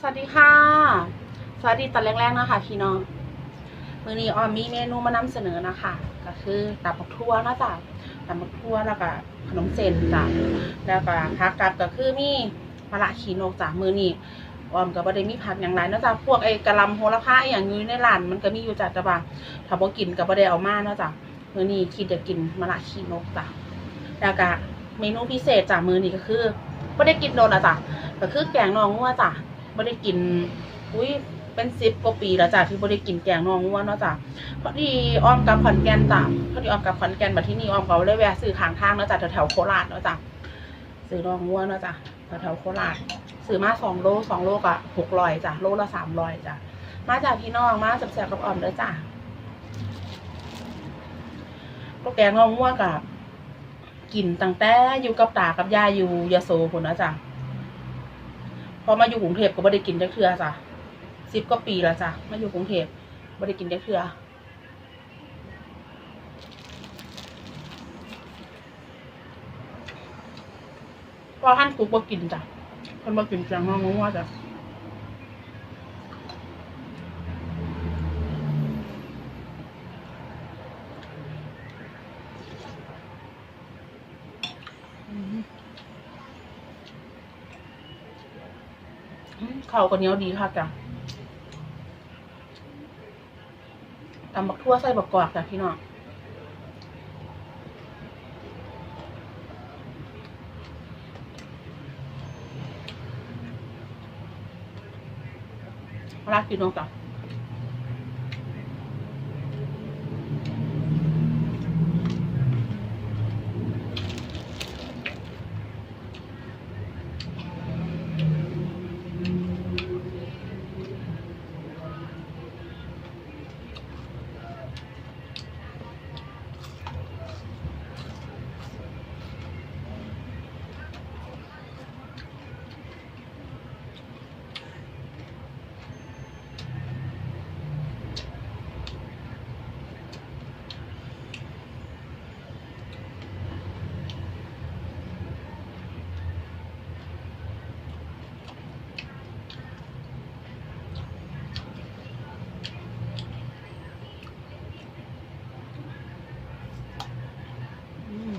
สวัสดีค่ะ สวัสดีตอนแรกๆนะคะพี่น้อง มือนี้ออมมีเมนูมานำเสนอนะคะ ก็คือตับบักทั่วนะจ้ะตับบักทั่วแล้วก็ขนมเส้นจ้ะแล้วก็พักกับก็คือมีมะระขีนกจ้ะมือนี้ออมก็บ่ได้มีผักอย่างไรนะจ้ะพวกไอ้กะลำโหระพาอย่างอยู่ในร้านมันก็มีอยู่จ้ะแต่ว่าถ้าบ่กินก็บ่ได้เอามานะจ้ะมือนี้คิดจะกินมะระขีนกจ้ะแล้วก็เมนูพิเศษจ้ะมือนี้ก็คือบ่ได้กินโดนละจ้ะก็คือแกงนองงัวจ้ะ ไม่ได้กิน อุ้ยเป็นสิบกว่าปีแล้วจ้ะที่ไม่ได้กินแกงนองวัวเนาะจ้ะพอดีอ้อมกับขอนแก่นจ้ะพอดีอ้อมกับขอนแก่นมาที่นี่อ้อมก็เลยแวะซื้อข้างทางเนาะจ้ะแถวๆโคราชเนาะจ้ะซื้อนองวัวเนาะจ้ะแถวๆโคราชซื้อมาสองโลสองโลกะหกร้อยจ้ะโลละสามร้อยจ้ะมาจากพี่น้องมาแซ่บกับอ้อมเด้อจ้ะก็แกงนองวัวกับกินตั้งแต่อยู่กับตากับยายอยู่ยโสพุ่นนะจ้ะ พอมาอยู่กรุงเทพก็ไม่ได้กินจักเทือจ้ะสิบกว่าปีแล้วจ้ะมาอยู่กรุงเทพไม่ได้กินจักเทือพอท่านกูก็กินจ้ะคนมากินจังงงว่าจ้ะ เขาวก็เนี้ยวดีค่ะจ้ะตำบักทั่วใส่บักกอกจ้ะพี่น้องรักพี่น้องจ้ะอืม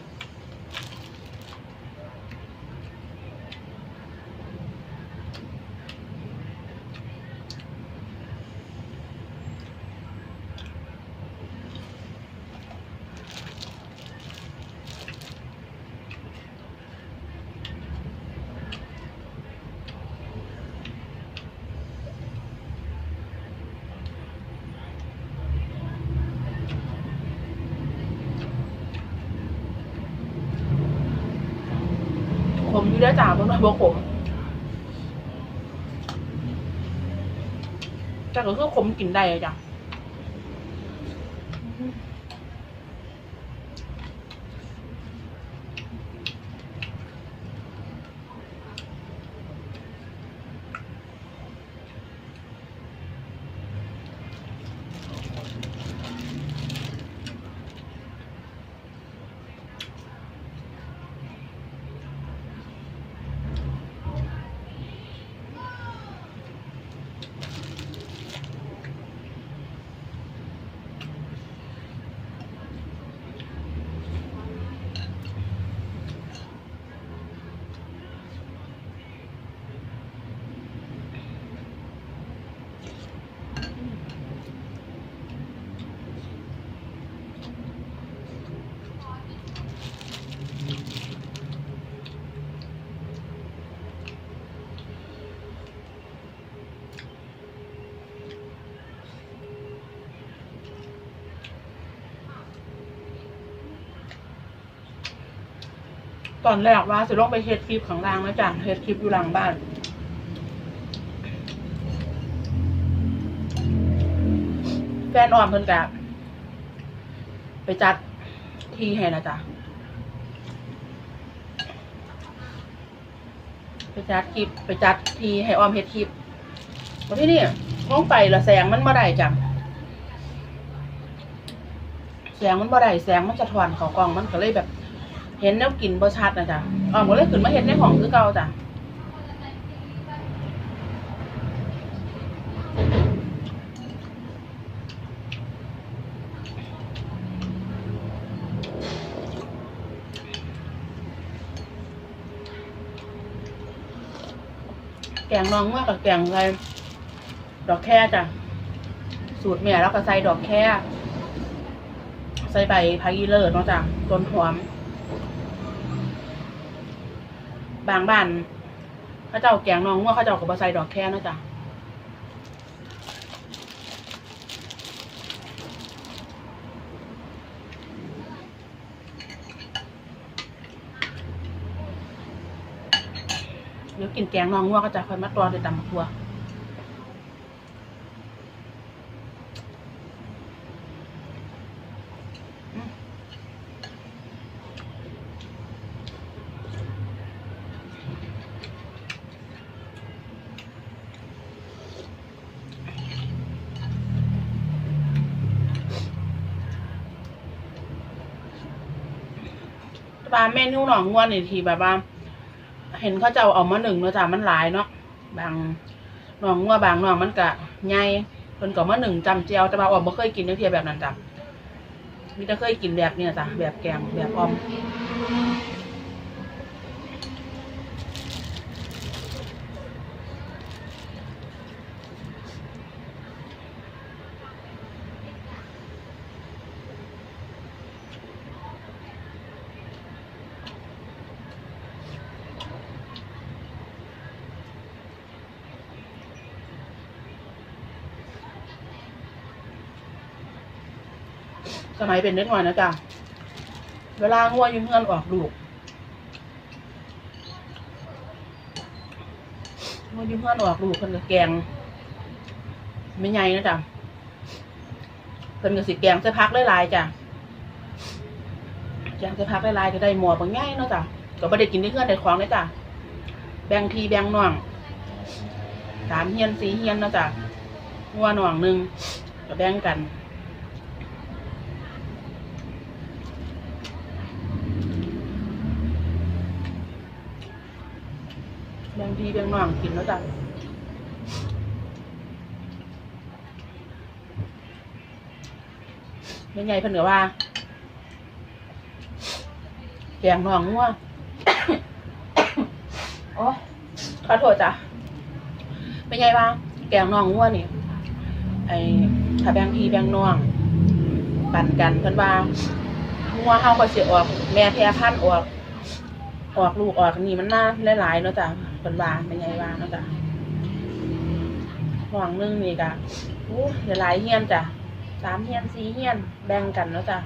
ขมอยู่ได้จ้ะบนมาบขมแต่ก็คือผมกินได้อะจ้ะ ตอนแรกว่าจะลงไปเฮ็ดคลิปข้างล่างนะจ้ะเฮ็ดคลิปอยู่หลังบ้าน แฟนออมเพิ่นกะไปจัดที่ให้นะจ๊ะไปจัดคลิปไปจัดทีให้ออมเฮ็ดคลิปวันที่นี่ห้องไปละแสงมันบ่ได้จ้ะแสงมันบ่ได้แสงมันจะถอนเขากล้องมันก็เลยแบบ เห็นแล้วกลิ่นบ่ชัดนะจ๊ะอ๋อก็เลยขึ้นมาเห็นในห้องคือเก่าจ้ะแกงน้องมากกับแกงอะไรดอกแค่จ้ะ สูตรเมียแล้วก็ใส่ดอกแค่ ใส่ใบพายีเลอร์เนาะจ้ะจนหอม บางบ้านเขาเจ้าแกงน้องว่าเขาเจ้ากับใส่ดอกแค่นาะจ๊ะเดี๋ยวกินแกงน้องว่าก็จะค่อยมาตัวในตำบักทัว ตาเมนูหนองง่วนนี่ทีแบบว่า เห็นเขาจะเอามาหนึ่งเนาะจ้ะมันหลายเนาะบางหนองงัวบางหนองมันกะใหญ่เพิ่นก็มาหนึ่งจำเจียวแต่ว่าออมบ่เคยกินเนื้อเทียแบบนั้นจ้ะมีแต่เคยกินแบบเนี้ยจ้ะแบบแกงแบบออม สมัยเป็นเด็กน้อยนะจ้ะเวลางัวอยู่เฮือนออกลูกงัวอยู่เฮือนออกลูกเพิ่นก็แกงไม่ใหญ่นะจ้ะเพิ่นก็สิแกงใส่พักหลายๆจ้ะแกงใส่พักหลายๆก็ได้หมอบางใหญ่เนาะจ้ะก็บ่ได้กินได้เฮือนได้ของเลยจ้ะแบ่งทีแบ่งน้องสามเฮียนสี่เฮียนเนาะจ้ะงัวหน่องหนึ่งก็แบ่งกัน แบงดีแบงน้องกินแล้วจ้ะเป็นไงเพิ่นก็ว่าแกงน้องงัวโอ้ขอโทษจ้ะเป็นไงบ้างแกงน้องงัวนี่ไอ้ถ้าแบงพีแบงน้องปั่นกันเพิ่นว่างัวเฮาก็สิออก แม่แพร่พันธุ์ออกออกลูกออกนี่มันน่าหลายๆเนาะจ้ะ เป็นวาเป็นไงวาเนาะจ้ะห่วงหนึงนี่กะโอ้หลายเฮียนจ้ะสามเฮียนสี่เฮียนแบ่งกันเนาะจ้ะ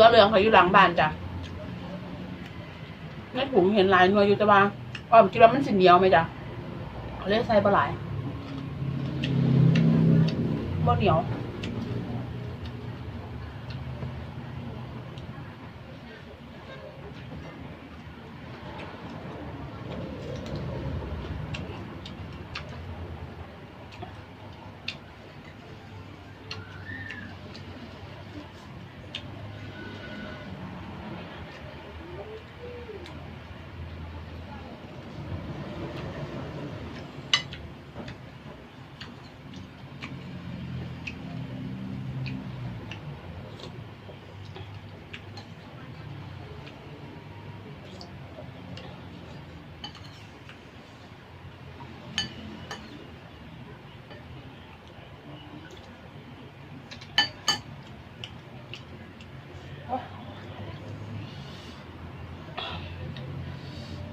รือเรืองเขาอยู่หลังบ้านจ้ะในถุงเห็นหลายหน่วยอยู่แต่ว่าอ้อมคิดว่ามันสิเหนียวไหมจ้ะเขาเรียกใส่ปลาไหลบ่เหนียว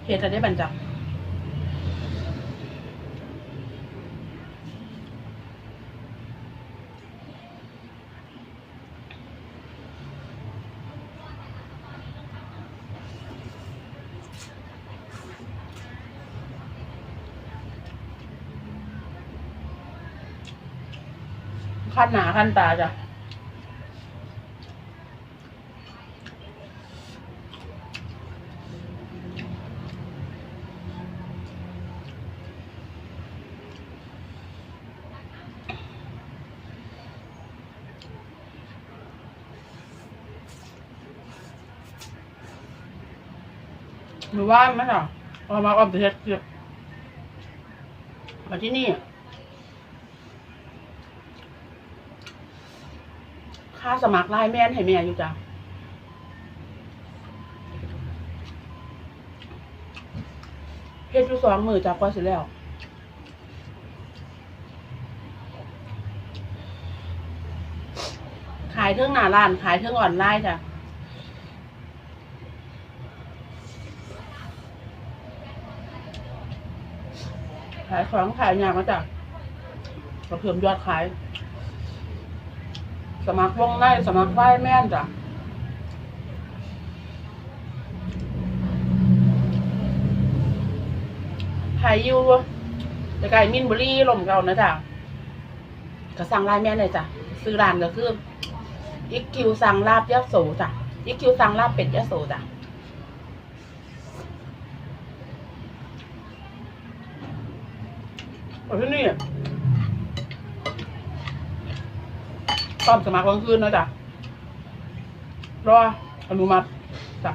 เฮ็ดอะได้บันจังขั้นหนาขั้นตาจ้ะ ว่าไหมล่ะเอามาเอาไปเฮ็ดเก็บมาที่นี่ ค่าสมัครไลน์แม่นให้แม่อยู่จ้ะเฮ็ดอยู่สองมือจ้ะก็สิแล้วขายเทิงหน้าร้าน ขายเทิงออนไลน์จ้ะ ขายของขายอย่างมาจากกระเพิ่มยอดขาย สมัครวงได้สมัครไหว้แม่นจ้ะขายอยู่แต่ไก่มินบุรีลมเก่านะจ้ะก็สั่งไลน์แม่นเลยจ้ะซื้อร้านก็คืออีกคิวสั่งลาบยะโสจ้ะอีกคิวสั่งลาบเป็ดยะโสจ้ะ เอาที่นี่ตอมสมัครกลางคืนนะจ๊ะรออนุมัติจ้ะ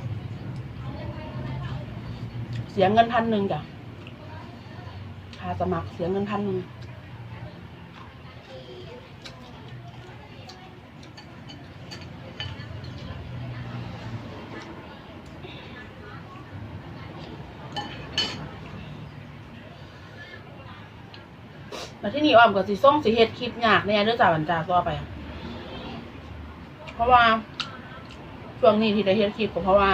เสียเงินพันหนึ่งจ้ะค่าสมัครเสียเงินพันหนึ่ง แล้วที่นี่อ้อมก็สิส่งสิเฮ็ดคลิปยากแน่เด้อจ้าบรรจาต่อไป เพราะว่าช่วงนี้ที่ได้เฮ็ดคลิปก็เพราะว่า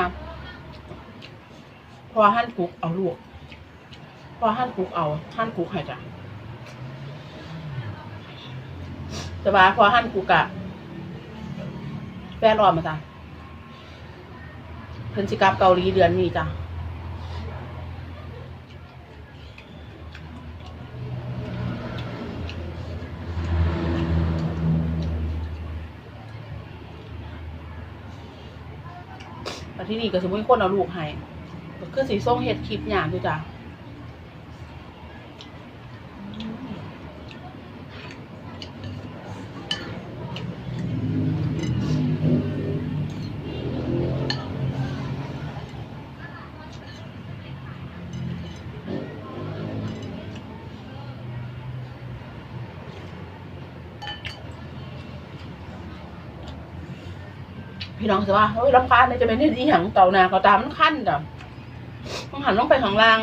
พราะว่าหั่นกุกเอาลูกพราะว่าหั่นกุกเอาหั่นกุกให้จ้ะแต่ว่าพอหั่นกุกอะแฟนอ้อมมาจ้ะเพิ่นสิกลับเกาหลีเดือนนี้จ้ะ ที่นี่ก็สมมติคนเอาลูกให้ก็คือสีส้มเห็ดคลิปอย่างดูจ้ะ พี่น้องจะว่าเฮ้ยรำคาญเลยจะเป็นที่ดอีหยังเก่านาเขาตามมันขั้นจ้ะต้องหันลงไปข้างล่าง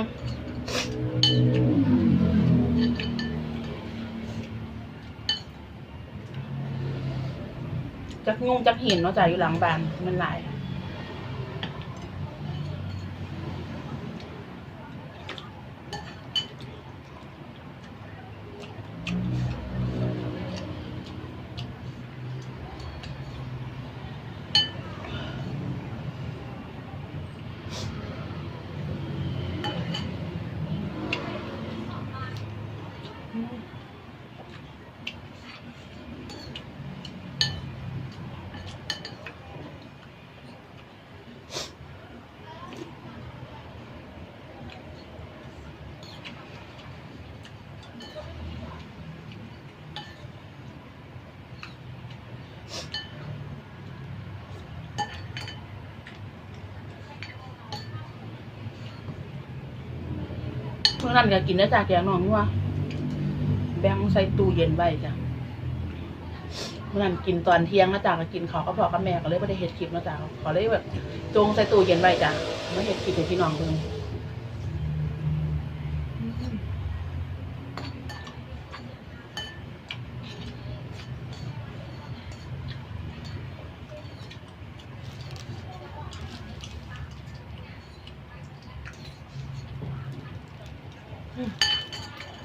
จักงงจักหินเนาะจ้ะอยู่หลังบ้านมันหลาย นั้นก็กินได้จากแกงหนองนัวแบ่งใส่ตู้เย็นไว้จ้ะเมื่อนั้นกินตอนเที่ยงนะจ๊ะก็กินเขาก็พอกับแม่ก็เลยไม่ได้เห็ดคลิปนะจ๊ะขอเลยแบบจงใส่ตู้เย็นไว้จ้ะไม่เห็ดคลิปให้พี่น้องเ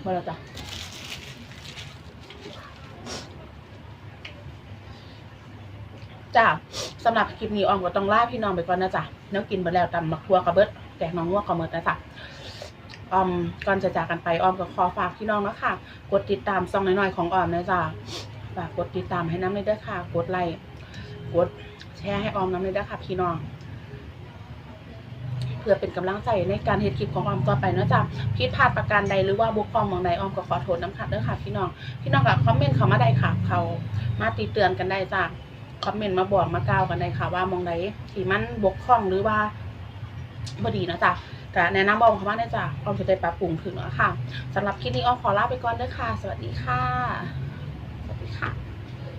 มาแล้วจ้ะจ้าสำหรับคลิปนี้ออมก็ต้องลาพี่น้องไปก่อนนะจ๊ะเนื้อกินไปแล้วตำมักทัวกระเบิดแกงน้องงวกระเมิดนะจ๊ะออมก่อนจะจากกันไปออมก็ขอฝากพี่น้องนะคะกดติดตามซองน้อยๆของออมนะจ๊ะฝากกดติดตามให้น้ำเลยด้วยค่ะ กดไลค์กดแชร์ให้ออมน้ำเลยด้วยค่ะ พี่น้อง เพื่อเป็นกำลังใจในการเฮ็ดคลิปของออมต่อไปเนาะจ้ะผิดพลาดประการใดหรือว่าบุกพร่องมองใดออมก็ขอโทษน้ำค่ะเด้อค่ะพี่น้องพี่น้องก็คอมเมนต์เขามาได้ค่ะเขามาติเตือนกันได้จ้ะคอมเมนต์มาบอกมากล่าวกันได้ค่ะ ว่ามองใดที่มันบกพร่องหรือว่าบ่ดีเนาะจ้ะก็แนะนำบอกเขามาได้จ้ะออมจะได้ปรับปรุงถึงเนาะค่ะสำหรับคลิปนี้ออมขอลาไปก่อนเด้อค่ะ สวัสดีค่ะสวัสดีค่ะ